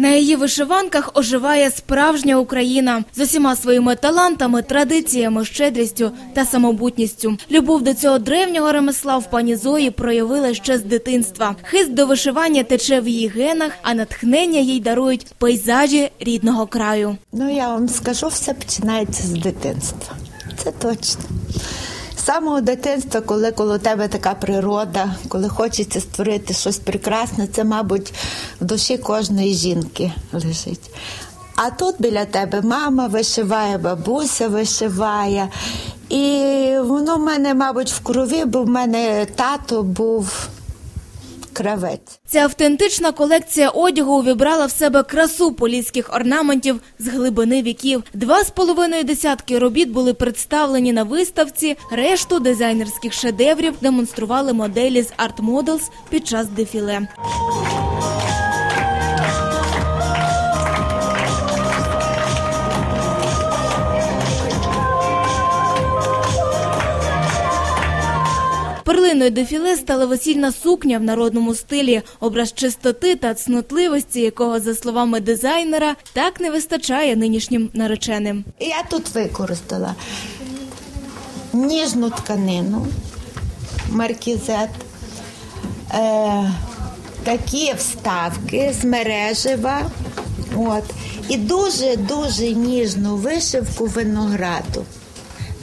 На її вишиванках оживає справжня Україна з усіма своїми талантами, традиціями, щедрістю та самобутністю. Любов до цього древнього ремесла в пані Зої проявила ще з дитинства. Хист до вишивання тече в її генах, а натхнення їй дарують пейзажі рідного краю. Ну, я вам скажу, все починається з дитинства. Це точно. Самого дитинства, коли коло тебе така природа, коли хочеться створити щось прекрасне, це, мабуть, в душі кожної жінки лежить. А тут біля тебе мама вишиває, бабуся вишиває. І воно в мене, мабуть, в крові, бо в мене тато був кравець. Ця автентична колекція одягу увібрала в себе красу поліських орнаментів з глибини віків. Два з половиною десятки робіт були представлені на виставці. Решту дизайнерських шедеврів демонстрували моделі з Art Models під час дефіле. Перлиною дефіле стала весільна сукня в народному стилі, образ чистоти та цнотливості, якого, за словами дизайнера, так не вистачає нинішнім нареченим. Я тут використала ніжну тканину, маркізет, е, такі вставки з мережева. От, і дуже-дуже ніжну вишивку винограду.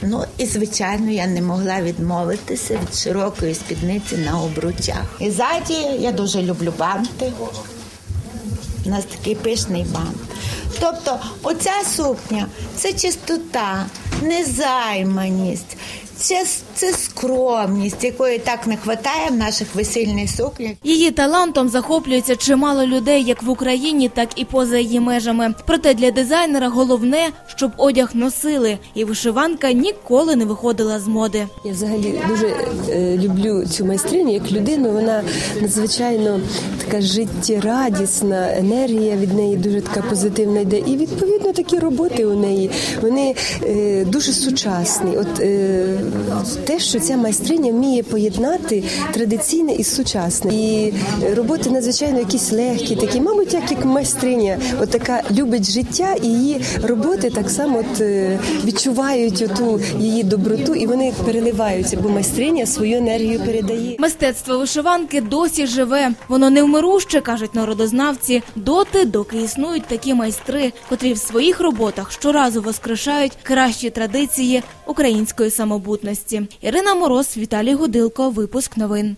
Ну і звичайно, я не могла відмовитися від широкої спідниці на обручах. І ззаді я дуже люблю банти. У нас такий пишний бант. Тобто, оця сукня це чистота, незайманість, це, це скромність, якої так не вистачає в наших весільних сукнях. Її талантом захоплюється чимало людей як в Україні, так і поза її межами. Проте для дизайнера головне, щоб одяг носили, і вишиванка ніколи не виходила з моди. Я взагалі дуже е, люблю цю майстриню як людину. Вона надзвичайно така життєрадісна, енергія від неї дуже така позитивна йде. І відповідно такі роботи у неї вони е, дуже сучасні. От е, те, що ця майстриня вміє поєднати традиційне і сучасне. І роботи надзвичайно якісь легкі, такі, мабуть, як як майстриня, от така любить життя, і її роботи так само от, е, відчувають оту її доброту, і вони переливаються, бо майстриня свою енергію передає. Мистецтво вишиванки досі живе. Воно невмируще, кажуть народознавці, доти, доки існують такі майстри, котрі в своїх роботах щоразу воскрешають кращі традиції української самобутності. Ірина Мороз, Віталій Гудилко, випуск новин.